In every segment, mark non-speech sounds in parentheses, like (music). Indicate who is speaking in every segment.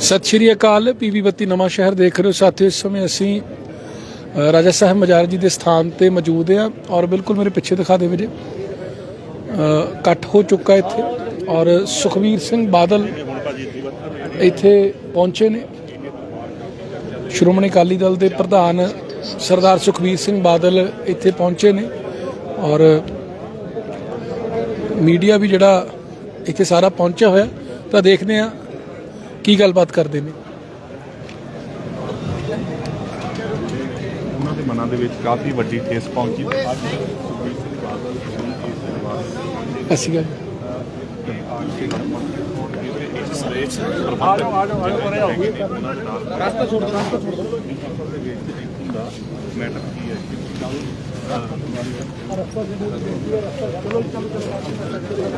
Speaker 1: ਸਤਿ ਸ਼੍ਰੀ ਅਕਾਲ, ਪੀਵੀ ਬੱਤੀ ਨਵਾਂ ਸ਼ਹਿਰ ਦੇਖ ਰਹੇ ਹੋ। ਸਾਥੀਓ, ਇਸ ਸਮੇਂ ਅਸੀਂ ਰਾਜਾ ਸਾਹਿਬ ਮਜਾਰ ਜੀ ਦੇ ਸਥਾਨ ਤੇ ਮੌਜੂਦ ਹਾਂ ਔਰ ਬਿਲਕੁਲ ਮੇਰੇ ਪਿੱਛੇ ਦਿਖਾ ਦੇਵੇ ਵੀਰੇ। ਇਕੱਠ ਹੋ ਚੁੱਕਾ ਇੱਥੇ ਔਰ ਸੁਖਵੀਰ ਸਿੰਘ ਬਾਦਲ ਇੱਥੇ ਪਹੁੰਚੇ ਨੇ। ਸ਼੍ਰੋਮਣੀ ਅਕਾਲੀ ਦਲ ਦੇ ਪ੍ਰਧਾਨ ਸਰਦਾਰ ਸੁਖਵੀਰ ਸਿੰਘ ਬਾਦਲ ਇੱਥੇ ਪਹੁੰਚੇ ਨੇ ਔਰ ਮੀਡੀਆ ਵੀ ਜਿਹੜਾ ਇੱਥੇ ਸਾਰਾ ਪਹੁੰਚਿਆ ਹੋਇਆ। ਤਾਂ ਦੇਖਦੇ ਆ ਕੀ ਗੱਲਬਾਤ ਕਰਦੇ ਨੇ?
Speaker 2: ਉਹਨਾਂ ਦੇ ਮਨਾਂ ਦੇ ਵਿੱਚ ਕਾਫੀ ਵੱਡੀ ਠੇਸ ਪਹੁੰਚੀ।
Speaker 1: ਅਸੀਂ ਗੱਲ
Speaker 2: ਰਸਤਾ ਛੋੜ ਰਸਤਾ ਛੋੜ ਮੈਟਰ ਕੀ ਹੈ? ਹੈਗੇ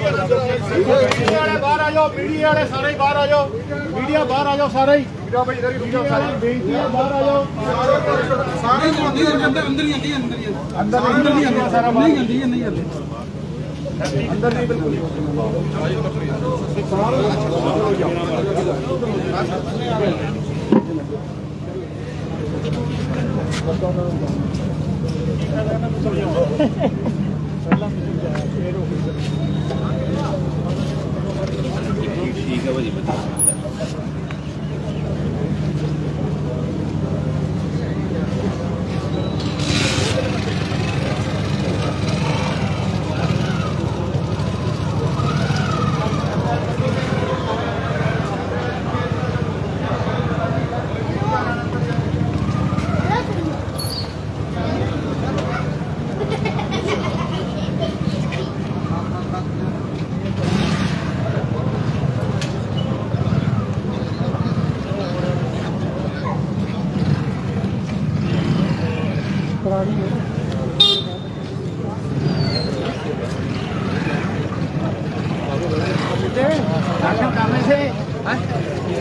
Speaker 3: ਮੀਡੀਆ ਵਾਲੇ ਬਾਹਰ ਆ ਜਾਓ ਮੀਡੀਆ ਵਾਲੇ ਸਾਰੇ ਹੀ ਬਾਹਰ ਆ ਜਾਓ। ਮੀਡੀਆ ਬਾਹਰ ਆ ਜਾਓ ਸਾਰੇ। ਹੀ ਮੀਡੀਆ ਭਾਈ ਇਧਰ ਹੀ ਸਾਰੇ ਬੇਨਤੀ ਹੈ ਬਾਹਰ ਆ ਜਾਓ। ਸਾਰੇ ਅੰਦਰ ਅੰਦਰ ਹੀ ਹੀ ਅੰਦਰ ਹੀ ਅੰਦਰ ਅੰਦਰ ਨਹੀਂ ਅੰਦਰ ਸਾਰਾ ਬਾਹਰ। ਨਹੀਂ ਅੰਦਰ ਨਹੀਂ ਅੰਦਰ ਅੰਦਰ ਨਹੀਂ ਬਿਲਕੁਲ (laughs) 你唔知佢叫。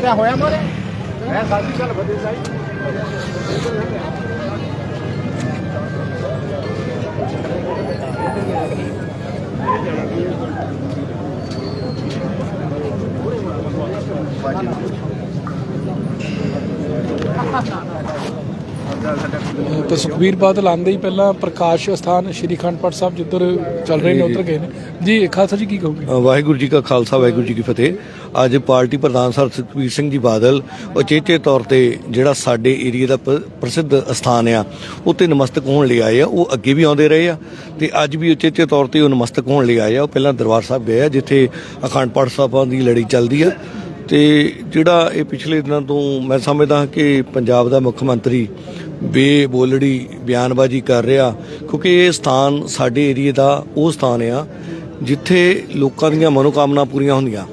Speaker 3: ਕਿਆ ਹੋਇਆ ਮੋਰੇ ਮੈਂ ਸਾਡੀ ਚੱਲ ਬਦੇ ਸਾਈ
Speaker 1: ਤੇ ਸੁਖਵੀਰ ਬਾਦਲ ਆਂਦੇ ਹੀ ਪਹਿਲਾਂ ਪ੍ਰਕਾਸ਼ ਸਥਾਨ ਸ਼੍ਰੀ ਅਖੰਡ ਪਾਠ ਸਾਹਿਬ ਜਿੱਧਰ ਚੱਲ ਰਹੇ ਨੇ ਉੱਧਰ ਗਏ ਨੇ। ਜੀ ਖਾਲਸਾ ਜੀ ਕੀ ਕਹੋਗੇ?
Speaker 4: ਵਾਹਿਗੁਰੂ ਜੀ ਕਾ ਖਾਲਸਾ ਵਾਹਿਗੁਰੂ ਜੀ ਕੀ ਫਤਿਹ। ਅੱਜ ਪਾਰਟੀ ਪ੍ਰਧਾਨ ਸਰ ਸੁਖਬੀਰ ਸਿੰਘ ਜੀ ਬਾਦਲ ਉਚੇਚੇ ਤੌਰ ਤੇ ਜਿਹੜਾ ਸਾਡੇ ਏਰੀਆ ਦਾ ਪ੍ਰਸਿੱਧ ਸਥਾਨ ਆ ਉੱਤੇ ਨਮਸਤਕ ਹੋਣ ਲਈ ਆਏ ਆ। ਉਹ ਅੱਗੇ ਵੀ ਆਉਂਦੇ ਰਹੇ ਆ ਤੇ ਅੱਜ ਵੀ ਉਚੇਚੇ ਤੌਰ ਤੇ ਉਹ ਨਮਸਤਕ ਹੋਣ ਲਈ ਆਏ ਆ। ਉਹ ਪਹਿਲਾਂ ਦਰਬਾਰ ਸਾਹਿਬ ਗਏ ਆ ਜਿੱਥੇ ਅਖੰਡ ਪਾਠ ਸਾਹਿਬਾਂ ਦੀ ਲੜੀ ਚੱਲਦੀ ਆ। ਤੇ ਜਿਹੜਾ ਇਹ ਪਿਛਲੇ ਦਿਨਾਂ ਤੋਂ ਮੈਂ ਸਮਝਦਾ ਹਾਂ ਕਿ ਪੰਜਾਬ ਦਾ ਮੁੱਖ ਮੰਤਰੀ ਬੇਬੋਲੜੀ ਬਿਆਨਬਾਜ਼ੀ ਕਰ ਰਿਹਾ, ਕਿਉਂਕਿ ਇਹ ਸਥਾਨ ਸਾਡੇ ਏਰੀਏ ਦਾ ਉਹ ਸਥਾਨ ਆ, ਜਿੱਥੇ ਲੋਕਾਂ ਦੀਆਂ ਮਨੋਕਾਮਨਾ ਪੂਰੀਆਂ ਹੁੰਦੀਆਂ।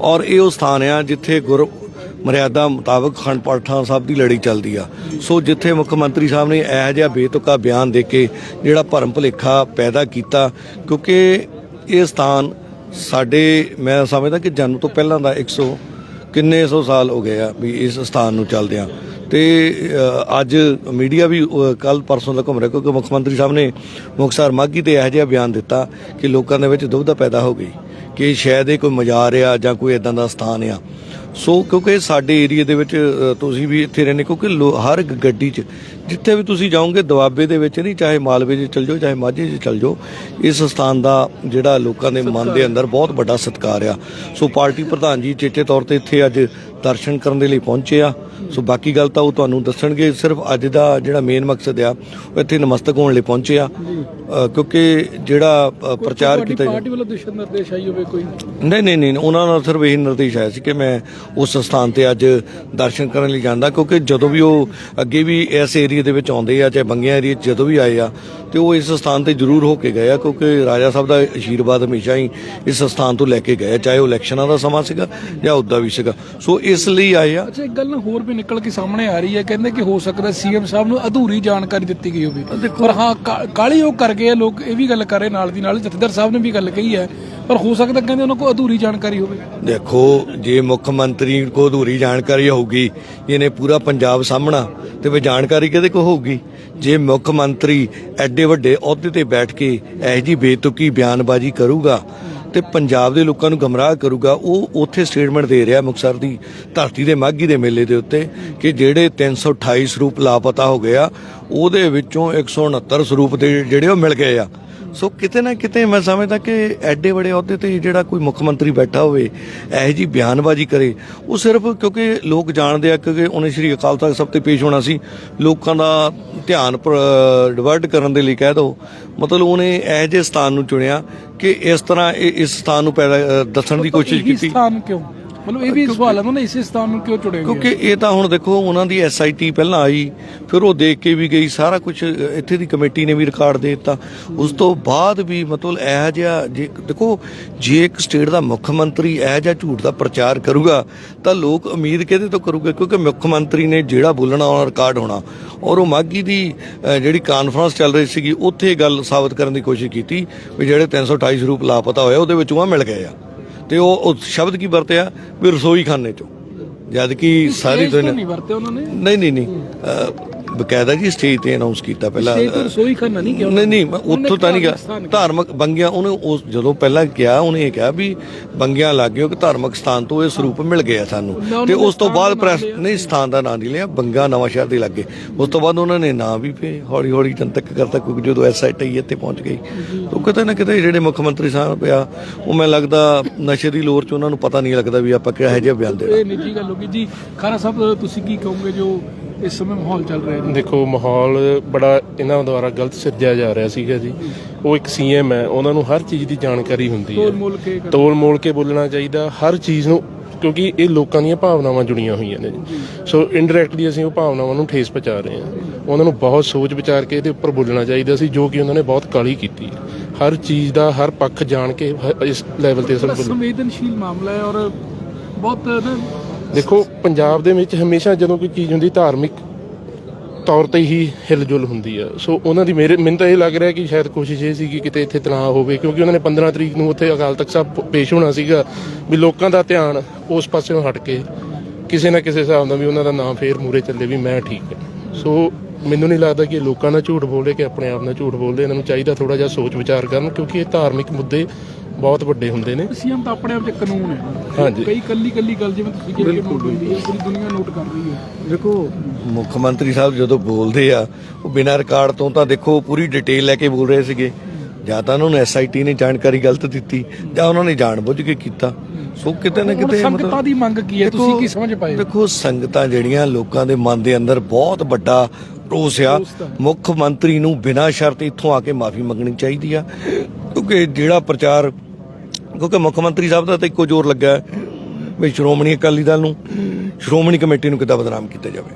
Speaker 4: ਔਰ ਇਹ ਉਹ ਸਥਾਨ ਆ ਜਿੱਥੇ ਗੁਰ ਮਰਿਆਦਾ ਮੁਤਾਬਕ ਖੰਡ ਪਾਠਾਂ ਸਾਹਿਬ ਦੀ ਲੜੀ ਚੱਲਦੀ ਆ। ਸੋ ਜਿੱਥੇ ਮੁੱਖ ਮੰਤਰੀ ਸਾਹਿਬ ਨੇ ਇਹੋ ਜਿਹਾ ਬੇਤੁਕਾ ਬਿਆਨ ਦੇ ਕੇ ਜਿਹੜਾ ਭਰਮ ਭੁਲੇਖਾ ਪੈਦਾ ਕੀਤਾ, ਕਿਉਂਕਿ ਇਹ ਸਥਾਨ ਸਾਡੇ, ਮੈਂ ਸਮਝਦਾ ਕਿ ਜਨਮ ਤੋਂ ਪਹਿਲਾਂ ਦਾ 100 ਕਿੰਨੇ ਸੌ ਸਾਲ ਹੋ ਗਏ ਆ ਵੀ ਇਸ ਸਥਾਨ ਨੂੰ ਚੱਲਦਿਆਂ। ਤੇ ਅੱਜ ਮੀਡੀਆ ਵੀ ਕੱਲ ਪਰਸੋਂ ਦਾ ਘੁੰਮ ਰਿਹਾ, ਕਿਉਂਕਿ ਮੁੱਖ ਮੰਤਰੀ ਸਾਹਿਬ ਨੇ ਮੁਕਤਸਰ ਮਾਗੀ ਤੇ ਇਹੋ ਜਿਹਾ ਬਿਆਨ ਦਿੱਤਾ ਕਿ ਲੋਕਾਂ ਦੇ ਵਿੱਚ ਦੁਬਿਧਾ ਪੈਦਾ ਹੋ ਗਈ, ਕਿ ਸ਼ਾਇਦ ਇਹ ਕੋਈ ਮਜ਼ਾਰ ਆ ਜਾਂ ਕੋਈ ਇਦਾਂ ਦਾ ਸਥਾਨ ਆ। ਸੋ, ਕਿਉਂਕਿ ਸਾਡੇ ਏਰੀਆ ਦੇ ਵਿੱਚ ਤੁਸੀਂ ਵੀ ਇੱਥੇ ਰਹਿੰਦੇ, ਕਿਉਂਕਿ ਲੋ- ਹਰ ਇੱਕ ਗੱਡੀ 'ਚ, ਜਿੱਥੇ ਵੀ ਤੁਸੀਂ ਜਾਓਗੇ, ਦੁਆਬੇ ਦੇ ਵਿੱਚ ਨਹੀਂ, ਚਾਹੇ ਮਾਲਵੇ 'ਚ ਚਲ ਜਾਓ, ਚਾਹੇ ਮਾਝੇ 'ਚ ਚਲ ਜਾਓ, ਇਸ ਸਥਾਨ ਦਾ ਜਿਹੜਾ ਲੋਕਾਂ ਦੇ ਮਨ ਦੇ ਅੰਦਰ ਬਹੁਤ ਵੱਡਾ ਸਤਿਕਾਰ ਆ। ਸੋ, ਪਾਰਟੀ ਪ੍ਰਧਾਨ ਜੀ ਚੇਚੇ ਤੌਰ ਤੇ ਇੱਥੇ ਅੱਜ ਦਰਸ਼ਨ ਕਰਨ ਦੇ ਲਈ ਪਹੁੰਚੇ ਆ। ਸੋ ਬਾਕੀ ਗੱਲ ਤਾਂ ਉਹ ਤੁਹਾਨੂੰ ਦੱਸਣਗੇ ਸਿਰਫ ਅੱਜ ਦਾ ਜਿਹੜਾ ਮੇਨ ਮਕਸਦ ਆ ਉਹ ਇੱਥੇ ਨਮਸਤਕ ਹੋਣ ਲਈ ਪਹੁੰਚੇ ਆ। ਕਿਉਂਕਿ ਜਿਹੜਾ ਪ੍ਰਚਾਰ ਕੀਤਾ
Speaker 1: ਪਾਰਟੀ ਵੱਲੋਂ ਦਿਸ਼ਾ ਨਿਰਦੇਸ਼ ਆਈ ਹੋਵੇ ਕੋਈ?
Speaker 4: ਨਹੀਂ ਨਹੀਂ ਨਹੀਂ ਉਹਨਾਂ ਨਾਲ ਸਿਰਫ ਇਹ ਨਿਰਦੇਸ਼ ਆਇਆ ਸੀ ਕਿ ਮੈਂ ਉਸ ਸਥਾਨ ਤੇ ਅੱਜ ਦਰਸ਼ਨ ਕਰਨ ਲਈ ਜਾਂਦਾ ਕਿਉਂਕਿ ਜਦੋਂ ਵੀ ਉਹ ਅੱਗੇ ਵੀ ਇਸ ਏਰੀਆ ਦੇ ਵਿੱਚ ਆਉਂਦੇ ਆ ਚਾਹੇ ਬੰਗਿਆ ਏਰੀਆ ਜਦੋਂ ਵੀ ਆਏ ਆ ਤੇ ਉਹ ਇਸ ਸਥਾਨ ਤੇ ਜ਼ਰੂਰ ਹੋ ਕੇ ਗਏ ਆ ਕਿਉਂਕਿ ਰਾਜਾ ਸਾਹਿਬ ਦਾ ਆਸ਼ੀਰਵਾਦ ਹਮੇਸ਼ਾ ਹੀ ਇਸ ਸਥਾਨ ਤੋਂ ਲੈ ਕੇ ਗਏ ਚਾਹੇ ਉਹ ਇਲੈਕਸ਼ਨਾਂ ਦਾ ਸਮਾਂ ਸੀਗਾ ਜਾਂ ਉਦਾਂ ਵੀ ਸੀਗਾ। ਸੋ ਇਸ ਲਈ ਆਏ ਆ।
Speaker 1: ਅੱਛਾ ਇੱਕ ਗੱਲ ਨਾ ਹੋਰ ਵੀ ਨਿਕਲ ਕੇ ਸਾਹਮਣੇ ਆ ਰਹੀ ਹੈ। ਕਹਿੰਦੇ ਕਿ ਹੋ ਸਕਦਾ ਸੀਐਮ ਸਾਹਿਬ ਨੂੰ ਅਧੂਰੀ ਜਾਣਕਾਰੀ ਦਿੱਤੀ ਗਈ ਹੋਵੇ। ਪਰ ਹਾਂ, ਕਾ- ਉਹ ਕਰ ਗਏ ਲੋਕ ਇਹ ਵੀ ਗੱਲ ਕਰ ਰਹੇ ਨਾਲ ਦੀ ਨਾਲ, ਜਥੇਦਾਰ ਸਾਹਿਬ ਨੇ ਵੀ ਗੱਲ ਕਹੀ ਹੈ। ਪਰ ਹੋ ਸਕਦਾ ਕਹਿੰਦੇ ਉਹਨਾਂ ਕੋਲ ਅਧੂਰੀ ਜਾਣਕਾਰੀ ਹੋਵੇ।
Speaker 4: ਦੇਖੋ, ਜੇ ਮੁੱਖ ਮੰਤਰੀ ਕੋਲ ਅਧੂਰੀ ਜਾਣਕਾਰੀ ਹੋਊਗੀ, ਇਹਨੇ ਪੂਰਾ ਪੰਜਾਬ ਸਾਹਮਣਾ, ਤੇ ਵੀ ਜਾਣਕਾਰੀ ਕਿਹਦੇ ਕੋ ਹੋਊਗੀ? ਜੇ ਮੁੱਖ ਮੰਤਰੀ ਐਡੇ ਵੱਡੇ ਅਹੁਦੇ ਤੇ ਬੈਠ ਕੇ ਇਹ ਬੇਤੁਕੀ ਬਿਆਨਬਾਜ਼ੀ ਕਰੂਗਾ ਤੇ ਪੰਜਾਬ ਦੇ ਲੋਕਾਂ ਨੂੰ ਗਮਰਾਹ ਕਰੂਗਾ, ਉਹ ਉੱਥੇ ਸਟੇਟਮੈਂਟ ਦੇ ਰਿਹਾ ਮੁਕਤਸਰ ਦੀ ਧਰਤੀ ਦੇ ਮਾਘੀ ਦੇ ਮੇਲੇ ਦੇ ਉੱਤੇ ਕਿ ਜਿਹੜੇ 328 ਸਰੂਪ ਲਾਪਤਾ ਹੋ ਗਏ ਆ, ਉਹਦੇ ਵਿੱਚੋਂ 169 ਸਰੂਪ ਦੇ ਜਿਹੜੇ ਉਹ ਮਿਲ ਗਏ ਆ। ਸੋ ਕਿਤੇ ਨਾ ਕਿਤੇ ਮੈਂ ਸਮਝਦਾ ਕਿ ਐਡੇ ਬੜੇ ਅਹੁਦੇ ਤੇ ਜਿਹੜਾ ਕੋਈ ਮੁੱਖ ਮੰਤਰੀ ਬੈਠਾ ਹੋਵੇ, ਇਹੋ ਜੀ ਬਿਆਨਬਾਜ਼ੀ ਕਰੇ, ਉਹ ਸਿਰਫ ਕਿਉਂਕਿ ਲੋਕ ਜਾਣਦੇ ਆ ਕਿ ਉਹਨੇ ਸ੍ਰੀ ਅਕਾਲ ਤਖਤ ਸਾਹਿਬ ਤੇ ਪੇਸ਼ ਹੋਣਾ ਸੀ, ਲੋਕਾਂ ਦਾ ਧਿਆਨ ਡਿਵਰਟ ਕਰਨ ਦੇ ਲਈ ਕਹਿ ਦੋ। ਮਤਲਬ ਉਹਨੇ ਇਹੋ ਜਿਹੇ ਸਥਾਨ ਨੂੰ ਚੁਣਿਆ ਕਿ ਇਸ ਤਰ੍ਹਾਂ ਇਸ ਸਥਾਨ ਨੂੰ ਪੈਦਾ ਦੱਸਣ ਦੀ ਕੋਸ਼ਿਸ਼ ਕੀਤੀ।
Speaker 1: ਸਥਾਨ ਕਿਉਂ? ਮਤਲਬ ਇਹ ਵੀ ਸਵਾਲ ਹੈ ਨਾ ਇਸੇ ਸਥਾਨ ਨੂੰ ਕਿਉਂ ਚੁੜੇ
Speaker 4: ਕਿਉਂਕਿ ਇਹ ਤਾਂ ਹੁਣ ਦੇਖੋ, ਉਹਨਾਂ ਦੀ ਐਸਆਈਟੀ ਪਹਿਲਾਂ ਆਈ, ਫਿਰ ਉਹ ਦੇਖ ਕੇ ਵੀ ਗਈ, ਸਾਰਾ ਕੁਝ ਇੱਥੇ ਦੀ ਕਮੇਟੀ ਨੇ ਵੀ ਰਿਕਾਰਡ ਦੇ ਦਿੱਤਾ। ਉਸ ਤੋਂ ਬਾਅਦ ਵੀ ਮਤਲਬ ਇਹ ਜਿਹਾ, ਜੇ ਦੇਖੋ, ਜੇ ਇੱਕ ਸਟੇਟ ਦਾ ਮੁੱਖ ਮੰਤਰੀ ਇਹ ਜਿਹਾ ਝੂਠ ਦਾ ਪ੍ਰਚਾਰ ਕਰੂਗਾ, ਤਾਂ ਲੋਕ ਉਮੀਦ ਕਿਹਦੇ ਤੋਂ ਕਰੂਗੇ? ਕਿਉਂਕਿ ਮੁੱਖ ਮੰਤਰੀ ਨੇ ਜਿਹੜਾ ਬੋਲਣਾ ਉਹ ਰਿਕਾਰਡ ਹੋਣਾ। ਔਰ ਉਹ ਮਾਗੀ ਦੀ ਜਿਹੜੀ ਕਾਨਫਰੰਸ ਚੱਲ ਰਹੀ ਸੀਗੀ, ਉੱਥੇ ਇਹ ਗੱਲ ਸਾਬਤ ਕਰਨ ਦੀ ਕੋਸ਼ਿਸ਼ ਕੀਤੀ, ਵੀ ਜਿਹੜੇ 328 ਸਰੂਪ ਲਾਪਤਾ ਹੋਇਆ, ਉਹਦੇ ਵਿੱਚੋਂ ਆ ਮਿਲ ਗਏ ਆ। ਤੇ ਉਹ ਉਹ ਸ਼ਬਦ ਕੀ ਵਰਤਿਆ? ਵੀ ਰਸੋਈ ਖਾਨੇ ਚੋਂ। ਜਦ ਕਿ ਸਾਰੀ ਦੁਨੀਆ
Speaker 1: ਨਹੀਂ ਵਰਤੇ ਉਹਨਾਂ ਨੇ?
Speaker 4: ਨਹੀਂ ਨਹੀਂ ਨਹੀਂ। ਬਕਾਇਦਾ ਜੀ ਸਟੇਜ ਤੇ ਅਨਾਉਂਸ ਕੀਤਾ ਪਹਿਲਾਂ
Speaker 1: ਸਟੇਜ ਤੋਂ ਰਸੋਈ ਖਾਨਾ ਨਹੀਂ ਕਿਹਾ
Speaker 4: ਨਹੀਂ ਨਹੀਂ ਮੈਂ ਉੱਥੋਂ ਤਾਂ ਨਹੀਂ ਗਿਆ
Speaker 1: ਧਾਰਮਿਕ
Speaker 4: ਬੰਗਿਆ ਉਹਨੇ ਉਸ ਜਦੋਂ ਪਹਿਲਾਂ ਕਿਹਾ ਉਹਨੇ ਇਹ ਕਿਹਾ ਵੀ ਬੰਗਿਆਂ ਲੱਗਿਓ ਕਿ ਧਾਰਮਿਕ ਸਥਾਨ ਤੋਂ ਇਹ ਸਰੂਪ ਮਿਲ ਗਿਆ ਸਾਨੂੰ। ਤੇ ਉਸ ਤੋਂ ਬਾਅਦ ਪ੍ਰੈਸ। ਨਹੀਂ ਸਥਾਨ ਦਾ ਨਾਂ ਨਹੀਂ ਲਿਆ ਬੰਗਾ ਨਵਾਂ ਸ਼ਹਿਰ ਦੇ ਲੱਗੇ। ਉਸ ਤੋਂ ਬਾਅਦ ਉਹਨਾਂ ਨੇ ਨਾਂ ਵੀ ਫੇ ਹੌਲੀ ਹੌਲੀ ਜਨਤਕ ਕਰਤਾ ਕਿਉਂਕਿ ਜਦੋਂ ਐਸਆਈਟੀ ਇੱਥੇ ਪਹੁੰਚ ਗਈ। ਤਾਂ ਕਿਤੇ ਨਾ ਕਿਤੇ ਜਿਹੜੇ ਮੁੱਖ ਮੰਤਰੀ ਸਾਹਿਬ ਪਿਆ ਉਹ ਮੈਨੂੰ ਲੱਗਦਾ ਨਸ਼ੇ ਦੀ ਲੋਰ ਚ ਉਹਨਾਂ ਨੂੰ ਪਤਾ ਨਹੀਂ ਲੱਗਦਾ ਵੀ ਆਪਾਂ ਕਿਹੋ ਜਿਹਾ ਬਿਆਨ ਦੇਣਾ।
Speaker 1: ਇਹ ਨਿੱਜੀ ਗੱਲ ਹੋ ਗਈ। ਜੀ ਖਾਰਾ ਸਾਹਿਬ ਤੁਸੀਂ ਕੀ ਕਹੋਗੇ ਜੋ ਇਸ ਸਮੇਂ ਮਾਹੌਲ ਚੱਲ ਰਿਹਾ ਜੀ?
Speaker 5: ਦੇਖੋ ਮਾਹੌਲ ਬੜਾ ਇਹਨਾਂ ਦੁਆਰਾ ਗਲਤ ਸਿਰਜਿਆ ਜਾ ਰਿਹਾ ਸੀਗਾ ਜੀ। ਉਹ ਇੱਕ ਸੀਐਮ ਹੈ ਉਹਨਾਂ ਨੂੰ ਹਰ ਚੀਜ਼ ਦੀ ਜਾਣਕਾਰੀ ਹੁੰਦੀ ਹੈ। ਤੋਲ ਮੋਲ ਕੇ ਬੋਲਣਾ ਚਾਹੀਦਾ ਹਰ ਚੀਜ਼ ਨੂੰ ਕਿਉਂਕਿ ਇਹ ਲੋਕਾਂ ਦੀਆਂ ਭਾਵਨਾਵਾਂ ਜੁੜੀਆਂ ਹੋਈਆਂ ਨੇ ਜੀ। ਸੋ ਇਨਡਾਇਰੈਕਟਲੀ ਅਸੀਂ ਉਹ ਭਾਵਨਾਵਾਂ ਨੂੰ ਠੇਸ ਪਹੁੰਚਾ ਰਹੇ ਹਾਂ। ਉਹਨਾਂ ਨੂੰ ਬਹੁਤ ਸੋਚ ਵਿਚਾਰ ਕੇ ਇਹਦੇ ਉੱਪਰ ਬੋਲਣਾ ਚਾਹੀਦਾ ਸੀ ਜੋ ਕਿ ਉਹਨਾਂ ਨੇ ਬਹੁਤ ਕਾਲੀ ਕੀਤੀ ਹਰ ਚੀਜ਼ ਦਾ ਹਰ ਪੱਖ ਜਾਣ ਕੇ ਇਸ ਲੈਵਲ ਤੇ
Speaker 1: ਸੰਵੇਦਨਸ਼ੀਲ ਮਾਮਲਾ ਹੈ ਔਰ ਬਹੁਤ
Speaker 5: ਦੇਖੋ, ਪੰਜਾਬ ਦੇ ਵਿੱਚ ਹਮੇਸ਼ਾ ਜਦੋਂ ਕੋਈ ਚੀਜ਼ ਹੁੰਦੀ, ਧਾਰਮਿਕ ਤੌਰ ਤੇ ਹੀ ਹਿਲਜੁਲ ਹੁੰਦੀ ਆ। ਸੋ ਉਹਨਾਂ ਦੀ ਮੇਰੇ, ਮੈਨੂੰ ਤਾਂ ਇਹ ਲੱਗ ਰਿਹਾ ਕਿ ਸ਼ਾਇਦ ਕੋਸ਼ਿਸ਼ ਇਹ ਸੀ ਕਿ ਕਿਤੇ ਇੱਥੇ ਤਣਾਅ ਹੋਵੇ, ਕਿਉਂਕਿ ਉਹਨਾਂ ਨੇ 15 ਤਰੀਕ ਨੂੰ ਉੱਥੇ ਅਕਾਲ ਤਖਤ ਸਾਹਿਬ ਪੇਸ਼ ਹੋਣਾ ਸੀਗਾ ਵੀ ਲੋਕਾਂ ਦਾ ਧਿਆਨ ਉਸ ਪਾਸਿਓਂ ਹਟ ਕੇ ਕਿਸੇ ਨਾ ਕਿਸੇ ਹਿਸਾਬ ਨਾਲ ਵੀ ਉਹਨਾਂ ਦਾ ਨਾਮ ਫੇਰ ਮੂਰੇ ਚੱਲੇ ਵੀ ਮੈਂ ਠੀਕ ਹਾਂ ਸੋ ਮੈਨੂੰ ਨਹੀਂ ਲੱਗਦਾ ਕਿ ਲੋਕਾਂ ਨਾਲ ਝੂਠ ਬੋਲੇ ਕਿ ਆਪਣੇ ਆਪ ਨਾਲ ਝੂਠ ਬੋਲਦੇ, ਇਹਨਾਂ ਨੂੰ ਚਾਹੀਦਾ ਥੋੜਾ ਜਿਹਾ ਸੋਚ ਵਿਚਾਰ ਕਰਨ, ਕਿਉਂਕਿ ਇਹ ਧਾਰਮਿਕ ਮੁੱਦੇ ਬਹੁਤ ਵੱਡੇ ਹੁੰਦੇ ਨੇ।
Speaker 1: ਸੀਐਮ ਤਾਂ ਆਪਣੇ ਆਪ ਚ ਕਾਨੂੰਨ ਹੈ।
Speaker 5: ਹਾਂਜੀ।
Speaker 1: ਕਈ ਕੱਲੀ ਕੱਲੀ ਗੱਲ ਜਿਵੇਂ ਤੁਸੀਂ ਕਿਹਾ ਕਿ ਨੋਟ ਹੁੰਦੀ ਹੈ ਪੂਰੀ ਦੁਨੀਆ ਨੋਟ ਕਰ ਰਹੀ ਹੈ।
Speaker 4: ਦੇਖੋ ਮੁੱਖ ਮੰਤਰੀ ਸਾਹਿਬ ਜਦੋਂ ਬੋਲਦੇ ਆ ਉਹ ਬਿਨਾਂ ਰਿਕਾਰਡ ਤੋਂ ਤਾਂ ਦੇਖੋ ਪੂਰੀ ਡਿਟੇਲ ਲੈ ਕੇ ਬੋਲ ਰਹੇ ਸੀਗੇ। ਜਾਂ ਤਾਂ ਉਹਨਾਂ ਨੂੰ ਐਸਆਈਟੀ ਨੇ ਜਾਣਕਾਰੀ ਗਲਤ ਦਿੱਤੀ ਜਾਂ ਉਹਨਾਂ ਨੇ ਜਾਣਬੁੱਝ ਕੇ ਕੀਤਾ। ਸੋ ਕਿਤੇ ਨਾ
Speaker 1: ਹੁਣ
Speaker 4: ਕਿਤੇ
Speaker 1: ਸੰਗਤਾਂ ਦੀ ਮੰਗ ਕੀ ਹੈ? ਤੁਸੀਂ ਕੀ ਸਮਝ ਪਾਏ
Speaker 4: ਦੇਖੋ ਸੰਗਤਾਂ ਜਿਹੜੀਆਂ ਲੋਕਾਂ ਦੇ ਮਨ ਦੇ ਅੰਦਰ ਬਹੁਤ ਵੱਡਾ ਰੋਸ ਆ
Speaker 1: ਰੋਸ ਤਾਂ।
Speaker 4: ਮੁੱਖ ਮੰਤਰੀ ਨੂੰ ਬਿਨਾਂ ਸ਼ਰਤ ਇੱਥੋਂ ਆ ਕੇ ਮਾਫੀ ਮੰਗਣੀ ਚਾਹੀਦੀ ਆ। ਕਿਉਂਕਿ ਜਿਹੜਾ ਪ੍ਰਚਾਰ ਕਿਉਂਕਿ ਮੁੱਖ ਮੰਤਰੀ ਸਾਹਿਬ ਦਾ ਤਾਂ ਇੱਕੋ ਜ਼ੋਰ ਲੱਗਾ ਹੈ ਵੀ ਸ਼੍ਰੋਮਣੀ ਅਕਾਲੀ ਦਲ ਨੂੰ ਸ਼੍ਰੋਮਣੀ ਕਮੇਟੀ ਨੂੰ ਕਿੱਦਾਂ ਬਦਨਾਮ ਕੀਤਾ ਜਾਵੇ।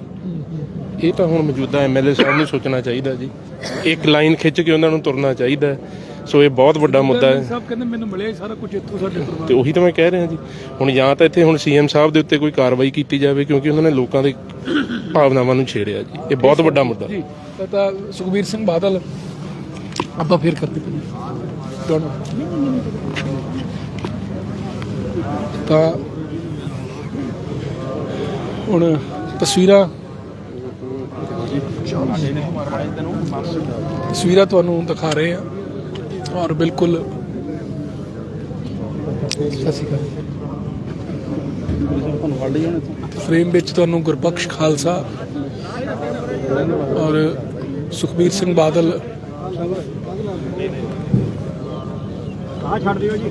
Speaker 5: ਇਹ ਤਾਂ ਹੁਣ ਮੌਜੂਦਾ ਐਮਐਲਏ ਸਾਹਿਬ ਨੂੰ ਸੋਚਣਾ ਚਾਹੀਦਾ ਜੀ। ਇੱਕ ਲਾਈਨ ਖਿੱਚ ਕੇ ਉਹਨਾਂ ਨੂੰ ਤੁਰਨਾ ਚਾਹੀਦਾ। ਸੋ ਇਹ ਬਹੁਤ ਵੱਡਾ ਮੁੱਦਾ ਹੈ।
Speaker 1: ਸਾਹਿਬ ਕਹਿੰਦੇ ਮੈਨੂੰ ਮਿਲਿਆ ਸਾਰਾ ਕੁਝ ਇੱਥੋਂ ਸਾਡੇ ਪਰਿਵਾਰ
Speaker 5: ਤੇ ਉਹੀ ਤਾਂ ਮੈਂ ਕਹਿ ਰਿਹਾ ਜੀ। ਹੁਣ ਜਾਂ ਤਾਂ ਇੱਥੇ ਹੁਣ ਸੀਐਮ ਸਾਹਿਬ ਦੇ ਉੱਤੇ ਕੋਈ ਕਾਰਵਾਈ ਕੀਤੀ ਜਾਵੇ ਕਿਉਂਕਿ ਉਹਨਾਂ ਨੇ ਲੋਕਾਂ ਦੇ ਭਾਵਨਾਵਾਂ ਨੂੰ ਛੇੜਿਆ ਜੀ। ਇਹ ਬਹੁਤ ਵੱਡਾ ਮੁੱਦਾ
Speaker 1: ਜੀ ਤਾਂ- ਤਾਂ ਸੁਖਬੀਰ ਸਿੰਘ ਬਾਦਲ ਆਪਾਂ ਫੇਰ ਕਰਦੇ ਪਏ ਤਾਂ ਹੁਣ ਤਸਵੀਰਾਂ ਤਸਵੀਰਾਂ ਤੁਹਾਨੂੰ ਦਿਖਾ ਰਹੇ ਆ ਔਰ ਬਿਲਕੁਲ ਸਤਿ ਸ਼੍ਰੀ ਅਕਾਲ ਫਰੇਮ ਵਿੱਚ ਤੁਹਾਨੂੰ ਗੁਰਬਖਸ਼ ਖਾਲਸਾ ਔਰ ਸੁਖਬੀਰ ਸਿੰਘ ਬਾਦਲ
Speaker 3: ਆ ਛੱਡ ਦਿਓ ਜੀ।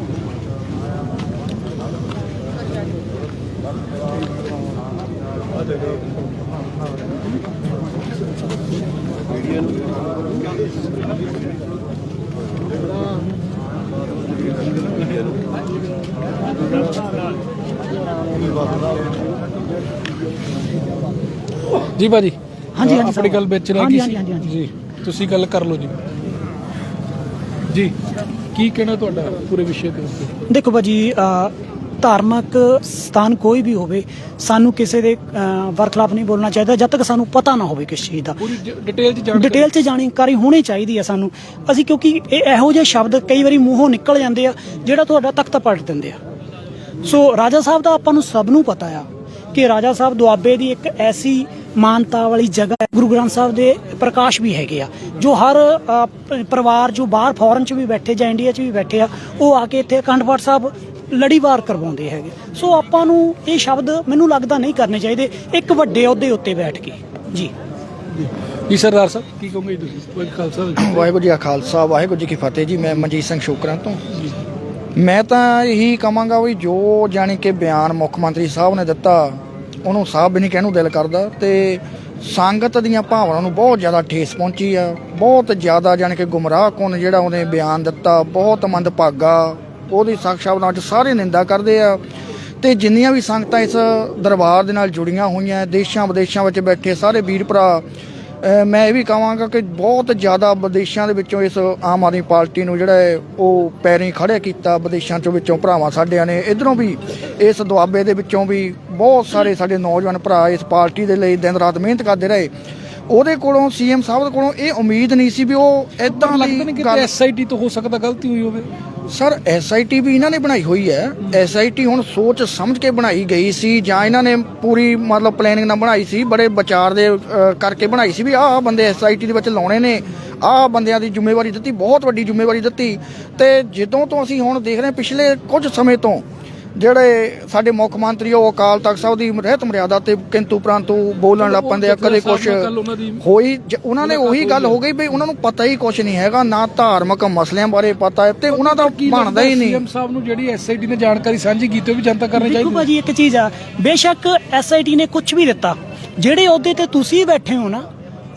Speaker 1: ਜੀ ਭਾਜੀ?
Speaker 6: ਹਾਂਜੀ, ਹਾਂਜੀ,
Speaker 1: ਆਪਣੀ ਗੱਲ ਵਿੱਚ ਰਹਿ ਗਈ
Speaker 6: ਹਾਂਜੀ,
Speaker 1: ਸੀ?
Speaker 6: ਹਾਂਜੀ, ਹਾਂਜੀ।
Speaker 1: ਜੀ ਤੁਸੀਂ ਗੱਲ ਕਰ ਲਓ ਜੀ। ਜੀ ਕੀ ਕਹਿਣਾ ਤੁਹਾਡਾ ਪੂਰੇ ਵਿਸ਼ੇ ਦੇ ਉੱਤੇ?
Speaker 6: ਦੇਖੋ ਭਾਜੀ ਅ, ਧਾਰਮਿਕ ਸਥਾਨ ਕੋਈ ਵੀ ਹੋਵੇ ਸਾਨੂੰ ਕਿਸੇ ਦੇ ਅ, ਵਰਖਲਾਫ ਨਹੀਂ ਬੋਲਣਾ ਚਾਹੀਦਾ ਜਦ ਤੱਕ ਸਾਨੂੰ ਪਤਾ ਨਾ ਹੋਵੇ ਕਿਸ ਚੀਜ਼ ਦਾ।
Speaker 1: ਪੂਰੀ ਡਿਟੇਲ ਚ ਜਾਣਕਾਰੀ
Speaker 6: ਡਿਟੇਲ 'ਚ ਜਾਣਕਾਰੀ ਹੋਣੀ ਚਾਹੀਦੀ ਹੈ ਸਾਨੂੰ। ਅਸੀਂ ਕਿਉਂਕਿ ਇਹ ਇਹੋ ਜਿਹੇ ਸ਼ਬਦ ਕਈ ਵਾਰੀ ਮੂੰਹੋਂ ਨਿਕਲ ਜਾਂਦੇ ਆ ਜਿਹੜਾ ਤੁਹਾਡਾ ਤਖਤ ਪਲਟ ਦਿੰਦੇ ਆ। ਸੋ ਰਾਜਾ ਸਾਹਿਬ ਦਾ ਆਪਾਂ ਨੂੰ ਸਭ ਨੂੰ ਪਤਾ ਆ ਕਿ ਰਾਜਾ ਸਾਹਿਬ ਦੁਆਬੇ ਦੀ ਇੱਕ ਐਸੀ ਮਾਨਤਾ ਵਾਲੀ ਜਗ੍ਹਾ ਹੈ। ਗੁਰੂ ਗ੍ਰੰਥ ਸਾਹਿਬ ਦੇ ਪ੍ਰਕਾਸ਼ ਵੀ ਹੈਗੇ ਆ। ਜੋ ਹਰ ਪਰਿਵਾਰ ਜੋ ਬਾਹਰ ਫੋਰਨ 'ਚ ਵੀ ਬੈਠੇ ਜਾਂ ਇੰਡੀਆ 'ਚ ਵੀ ਬੈਠੇ ਆ ਉਹ ਆ ਕੇ ਇੱਥੇ ਅਖੰਡ ਪਾਠ ਸਾਹਿਬ ਲੜੀਵਾਰ ਕਰਵਾਉਂਦੇ ਹੈਗੇ। ਸੋ ਆਪਾਂ ਨੂੰ ਇਹ ਸ਼ਬਦ ਮੈਨੂੰ ਲੱਗਦਾ ਨਹੀਂ ਕਰਨੇ ਚਾਹੀਦੇ। ਇੱਕ ਵੱਡੇ ਅਹੁਦੇ ਉੱਤੇ ਬੈਠ ਕੇ। ਜੀ।
Speaker 1: ਜੀ ਸਰਦਾਰ ਸਾਹਿਬ ਕੀ ਕਹੋਗੇ ਤੁਸੀਂ? ਖਾਲਸਾ।
Speaker 7: ਵਾਹਿਗੁਰੂ ਜੀ ਕਾ ਖਾਲਸਾ ਵਾਹਿਗੁਰੂ ਜੀ ਕੀ ਫਤਿਹ ਜੀ। ਮੈਂ ਮਨਜੀਤ ਸਿੰਘ ਸ਼ੁਕਰਾਂ ਤੋਂ। ਮੈਂ ਤਾਂ ਇਹੀ ਕਹਾਂਗਾ ਵੀ ਜੋ ਜਾਣੀ ਕਿ ਬਿਆਨ ਮੁੱਖ ਮੰਤਰੀ ਸਾਹਿਬ ਨੇ ਦਿੱਤਾ ਉਹਨੂੰ ਸਾਹਿਬ ਵੀ ਨਹੀਂ ਕਹਿਣ ਨੂੰ ਦਿਲ ਕਰਦਾ ਤੇ ਸੰਗਤ ਦੀਆਂ ਭਾਵਨਾਵਾਂ ਨੂੰ ਬਹੁਤ ਜ਼ਿਆਦਾ ਠੇਸ ਪਹੁੰਚੀ ਆ। ਬਹੁਤ ਜ਼ਿਆਦਾ ਜਾਣੀ ਕਿ ਗੁੰਮਰਾਹ ਕੁਨ ਜਿਹੜਾ ਉਹਨੇ ਬਿਆਨ ਦਿੱਤਾ, ਬਹੁਤ ਮੰਦਭਾਗਾ। ਉਹਦੀ ਸਖਤ ਸ਼ਬਦਾਂ ਵਿੱਚ ਸਾਰੇ ਨਿੰਦਾ ਕਰਦੇ ਆ। ਤੇ ਜਿੰਨੀਆਂ ਵੀ ਸੰਗਤਾਂ ਇਸ ਦਰਬਾਰ ਦੇ ਨਾਲ ਜੁੜੀਆਂ ਹੋਈਆਂ ਦੇਸ਼ਾਂ ਵਿਦੇਸ਼ਾਂ ਵਿੱਚ ਬੈਠੇ ਸਾਰੇ ਵੀਰ ਭਰਾ ਮੈਂ ਇਹ ਵੀ ਕਹਾਂਗਾ ਕਿ ਬਹੁਤ ਜ਼ਿਆਦਾ ਵਿਦੇਸ਼ਾਂ ਦੇ ਵਿੱਚੋਂ ਇਸ ਆਮ ਆਦਮੀ ਪਾਰਟੀ ਨੂੰ ਜਿਹੜਾ ਹੈ ਉਹ ਪੈਰੀਂ ਖੜੇ ਕੀਤਾ ਵਿਦੇਸ਼ਾਂ ਚੋਂ ਵਿੱਚੋਂ ਭਰਾਵਾਂ ਸਾਡਿਆਂ ਨੇ। ਇਧਰੋਂ ਵੀ ਇਸ ਦੁਆਬੇ ਦੇ ਵਿੱਚੋਂ ਵੀ ਬਹੁਤ ਸਾਰੇ ਸਾਡੇ ਨੌਜਵਾਨ ਭਰਾ ਇਸ ਪਾਰਟੀ ਦੇ ਲਈ ਦਿਨ ਰਾਤ ਮਿਹਨਤ ਕਰਦੇ ਰਹੇ। ਉਹਦੇ ਕੋਲੋਂ ਸੀਐਮ ਸਾਹਿਬ ਦੇ ਕੋਲੋਂ ਇਹ ਉਮੀਦ ਨਹੀਂ ਸੀ ਵੀ ਉਹ ਇਦਾਂ
Speaker 1: ਲੱਗਦਾ ਨਹੀਂ ਕਿ ਐਸਆਈਟੀ ਤੋਂ ਹੋ ਸਕਦਾ ਗਲਤੀ ਹੋਈ ਹੋਵੇ।
Speaker 7: ਸਰ ਐਸਆਈਟੀ ਵੀ ਇਹਨਾਂ ਨੇ ਬਣਾਈ ਹੋਈ ਹੈ। ਐਸਆਈਟੀ ਹੁਣ ਸੋਚ ਸਮਝ ਕੇ ਬਣਾਈ ਗਈ ਸੀ ਜਾਂ ਇਹਨਾਂ ਨੇ ਪੂਰੀ ਮਤਲਬ ਪਲੈਨਿੰਗ ਨਾਲ ਬਣਾਈ ਸੀ ਬੜੇ ਵਿਚਾਰ ਦੇ ਅਹ, ਕਰਕੇ ਬਣਾਈ ਸੀ ਵੀ ਆਹ ਆਹ ਬੰਦੇ ਐਸਆਈਟੀ ਦੇ ਵਿੱਚ ਲਾਉਣੇ ਨੇ ਆਹ ਬੰਦਿਆਂ ਦੀ ਜ਼ਿੰਮੇਵਾਰੀ ਦਿੱਤੀ ਬਹੁਤ ਵੱਡੀ ਜ਼ਿੰਮੇਵਾਰੀ ਦਿੱਤੀ। ਤੇ ਜਦੋਂ ਤੋਂ ਅਸੀਂ ਹੁਣ ਦੇਖ ਰਹੇ ਹਾਂ ਪਿਛਲੇ ਕੁਝ ਸਮੇਂ ਤੋਂ ਜਿਹੜੇ ਸਾਡੇ ਮੁੱਖ ਮੰਤਰੀ ਉਹ ਅਕਾਲ ਤਖਤ ਸਾਹਿਬ ਦੀ ਰਹਿਤ ਮਰਿਆਦਾ ਤੇ ਕਿੰਤੂ ਪ੍ਰੰਤੂ ਬੋਲਣ ਲੱਗ ਪੈਂਦੇ ਆ ਕਦੇ ਕੁਛ ਹੋਈ ਉਹਨਾਂ ਨੇ ਉਹੀ ਗੱਲ ਹੋ। ਗਈ ਵੀ ਉਹਨਾਂ ਨੂੰ ਪਤਾ ਹੀ ਕੁਛ ਨਹੀਂ ਹੈਗਾ ਨਾ ਧਾਰਮਿਕ ਮਸਲਿਆਂ ਬਾਰੇ ਪਤਾ ਹੈ ਤੇ ਉਹਨਾਂ ਦਾ ਬਣਦਾ ਹੀ ਨਹੀਂ।
Speaker 1: ਸੀਐਮ ਸਾਹਿਬ ਨੂੰ ਜਿਹੜੀ ਐਸਆਈਟੀ ਨੇ ਜਾਣਕਾਰੀ ਸਾਂਝੀ ਕੀਤੀ ਉਹ ਵੀ ਜਨਤਾ ਕਰਨੀ
Speaker 6: ਦੇਖੋ
Speaker 1: ਚਾਹੀਦੀ
Speaker 6: ਭਾਜੀ ਇੱਕ ਚੀਜ਼ ਆ ਬੇਸ਼ੱਕ ਐਸਆਈਟੀ ਨੇ ਕੁਝ ਵੀ ਦਿੱਤਾ। ਜਿਹੜੇ ਅਹੁਦੇ ਤੇ ਤੁਸੀਂ ਬੈਠੇ ਹੋ ਨਾ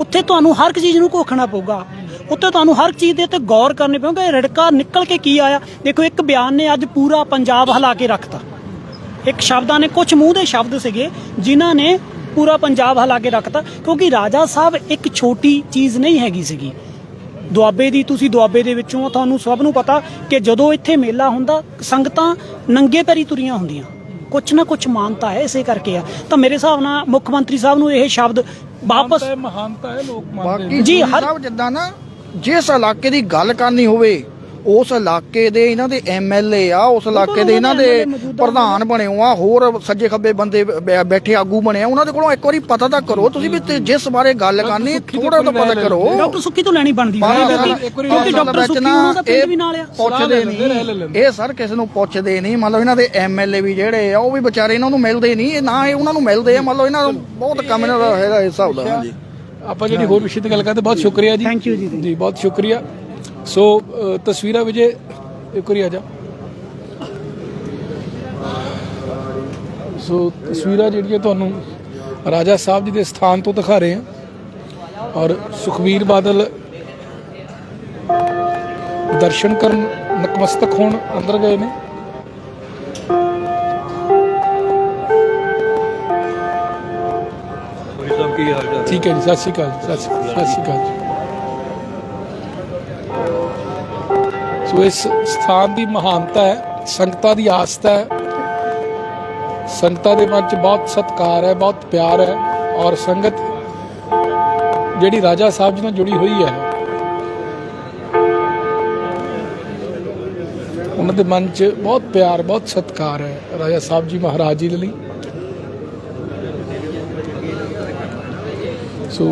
Speaker 6: ਉੱਥੇ ਤੁਹਾਨੂੰ ਹਰ ਇੱਕ ਚੀਜ਼ ਨੂੰ ਘੋਖਣਾ ਪਊਗਾ। ਉੱਥੇ ਤੁਹਾਨੂੰ ਹਰ ਚੀਜ਼ ਦੇ ਤੇ ਗੌਰ ਕਰਨੀ ਪਊਗਾ ਇਹ ਰੜਕਾ ਨਿਕਲ ਕੇ ਕੀ ਆਇਆ। ਦੇਖੋ ਇੱਕ ਬਿਆਨ ਨੇ ਅੱਜ ਪੂਰਾ ਪੰਜਾਬ ਹਿਲਾ ਕੇ ਰੱਖਤਾ। ਇੱਕ ਸ਼ਬਦਾਂ ਨੇ ਕੁਝ ਮੂੰਹ ਦੇ ਸ਼ਬਦ ਸੀਗੇ ਜਿਨ੍ਹਾਂ ਨੇ ਪੂਰਾ ਪੰਜਾਬ ਹਿਲਾ ਕੇ ਰੱਖਤਾ ਕਿਉਂਕਿ ਰਾਜਾ ਸਾਹਿਬ ਇੱਕ ਛੋਟੀ ਚੀਜ਼ ਨਹੀਂ ਹੈਗੀ ਸੀਗੀ। ਦੁਆਬੇ ਦੀ ਤੁਸੀਂ ਦੁਆਬੇ ਦੇ ਵਿੱਚੋਂ ਤੁਹਾਨੂੰ ਸਭ ਨੂੰ ਪਤਾ ਕਿ ਜਦੋਂ ਇੱਥੇ ਮੇਲਾ ਹੁੰਦਾ ਸੰਗਤਾਂ ਨੰਗੇ ਪੈਰੀ ਤੁਰੀਆਂ ਹੁੰਦੀਆਂ। ਕੁਛ ਨਾ ਕੁਛ ਮਾਨਤਾ ਹੈ ਇਸੇ ਕਰਕੇ ਆ। ਤਾਂ ਮੇਰੇ ਹਿਸਾਬ ਨਾਲ ਮੁੱਖ ਮੰਤਰੀ ਸਾਹਿਬ ਨੂੰ ਇਹ ਸ਼ਬਦ ਵਾਪਸ
Speaker 1: ਮਹਾਨਤਾ ਹੈ ਲੋਕ ਮੰਨਦੇ
Speaker 6: ਜੀ, ਹਰ-
Speaker 7: ਜਿੱਦਾਂ ਨਾ ਜਿਸ ਇਲਾਕੇ ਦੀ ਗੱਲ ਕਰਨੀ ਹੋਵੇ ਉਸ ਇਲਾਕੇ ਦੇ ਇਹਨਾਂ ਦੇ ਐਮਐਲਏ ਆ ਉਸ ਇਲਾਕੇ ਦੇ ਇਹਨਾਂ ਦੇ ਪ੍ਰਧਾਨ ਬਣੇ ਹੋ ਆ ਹੋਰ ਸੱਜੇ ਖੱਬੇ ਬੰਦੇ ਬੈਠੇ ਆਗੂ ਬਣੇ ਆ ਉਹਨਾਂ ਦੇ ਕੋਲੋਂ ਇੱਕ ਵਾਰੀ ਪਤਾ ਤਾਂ ਕਰੋ ਤੁਸੀਂ ਵੀ ਤੇ ਜਿਸ ਬਾਰੇ ਗੱਲ ਕਰਨੀ ਥੋੜਾ ਤਾਂ ਪਤਾ ਕਰੋ।
Speaker 6: ਡਾਕਟਰ ਸੁੱਕੀ ਤੋਂ ਲੈਣੀ ਬਣਦੀ ਕਿਉਂਕਿ ਡਾਕਟਰ ਸੁੱਕੀ
Speaker 7: ਨਾ
Speaker 6: ਉਹਨਾਂ ਦਾ ਪਿੰਡ
Speaker 7: ਇਹ
Speaker 6: ਵੀ ਨਾਲ ਆ।
Speaker 7: ਪੁੱਛਦੇ ਨਹੀਂ। ਇਹ ਸਰ ਕਿਸੇ ਨੂੰ ਪੁੱਛਦੇ ਨਹੀਂ ਮਤਲਬ ਇਹਨਾਂ ਦੇ ਐਮਐਲਏ ਵੀ ਜਿਹੜੇ ਆ ਉਹ ਵੀ ਵਿਚਾਰੇ ਇਹਨਾਂ ਨੂੰ ਮਿਲਦੇ ਨਹੀਂ ਨਾ ਇਹ ਉਹਨਾਂ ਨੂੰ ਮਿਲਦੇ ਆ ਮਤਲਬ ਇਹਨਾਂ ਦਾ ਬਹੁਤ ਕੰਮ ਇਹਨਾਂ ਦਾ ਹੈਗਾ ਇਸ ਹਿਸਾਬ ਦਾ ਹਾਂਜੀ।
Speaker 1: ਆਪਾਂ ਜਿਹੜੀ ਹੋਰ ਵਿਸ਼ੇ ਤੇ ਗੱਲ ਕਰਦੇ ਬਹੁਤ ਸ਼ੁਕਰੀਆ ਜੀ।
Speaker 6: Thank you ਜੀ,
Speaker 1: ਜੀ ਬਹੁਤ ਸ਼ੁਕਰੀਆ। ਸੋ ਤਸਵੀਰਾਂ ਵਿਜੇ ਇੱਕ ਵਾਰੀ ਆ ਜਾ। ਸੋ ਤਸਵੀਰਾਂ ਜਿਹੜੀਆਂ ਤੁਹਾਨੂੰ ਰਾਜਾ ਸਾਹਿਬ ਜੀ ਦੇ ਸਥਾਨ ਤੋਂ ਦਿਖਾ ਰਹੇ ਹਾਂ ਔਰ ਸੁਖਵੀਰ ਬਾਦਲ ਦਰਸ਼ਨ ਕਰਨ ਨਤਮਸਤਕ ਹੋਣ ਅੰਦਰ ਗਏ ਨੇ। ਠੀਕ ਹੈ ਜੀ ਸਤਿ ਸ਼੍ਰੀ ਅਕਾਲ ਜੀ, ਸਤਿ ਸ਼੍ਰੀ ਅਕਾਲ ਸਤਿ ਸ਼੍ਰੀ ਅਕਾਲ ਜੀ। ਸੋ ਇਸ ਸਥਾਨ ਦੀ ਮਹਾਨਤਾ ਹੈ ਸੰਗਤਾਂ ਦੀ ਆਸਥਾ ਹੈ। ਸੰਗਤਾਂ ਦੇ ਮਨ 'ਚ ਬਹੁਤ ਸਤਿਕਾਰ ਹੈ ਬਹੁਤ ਪਿਆਰ ਹੈ ਔਰ ਸੰਗਤ ਜਿਹੜੀ ਰਾਜਾ ਸਾਹਿਬ ਜੀ ਨਾਲ ਜੁੜੀ ਹੋਈ ਹੈ ਉਹਨਾਂ ਦੇ ਮਨ 'ਚ ਬਹੁਤ ਪਿਆਰ ਬਹੁਤ ਸਤਿਕਾਰ ਹੈ ਰਾਜਾ ਸਾਹਿਬ ਜੀ ਮਹਾਰਾਜ ਜੀ ਦੇ ਲਈ। ਸੋ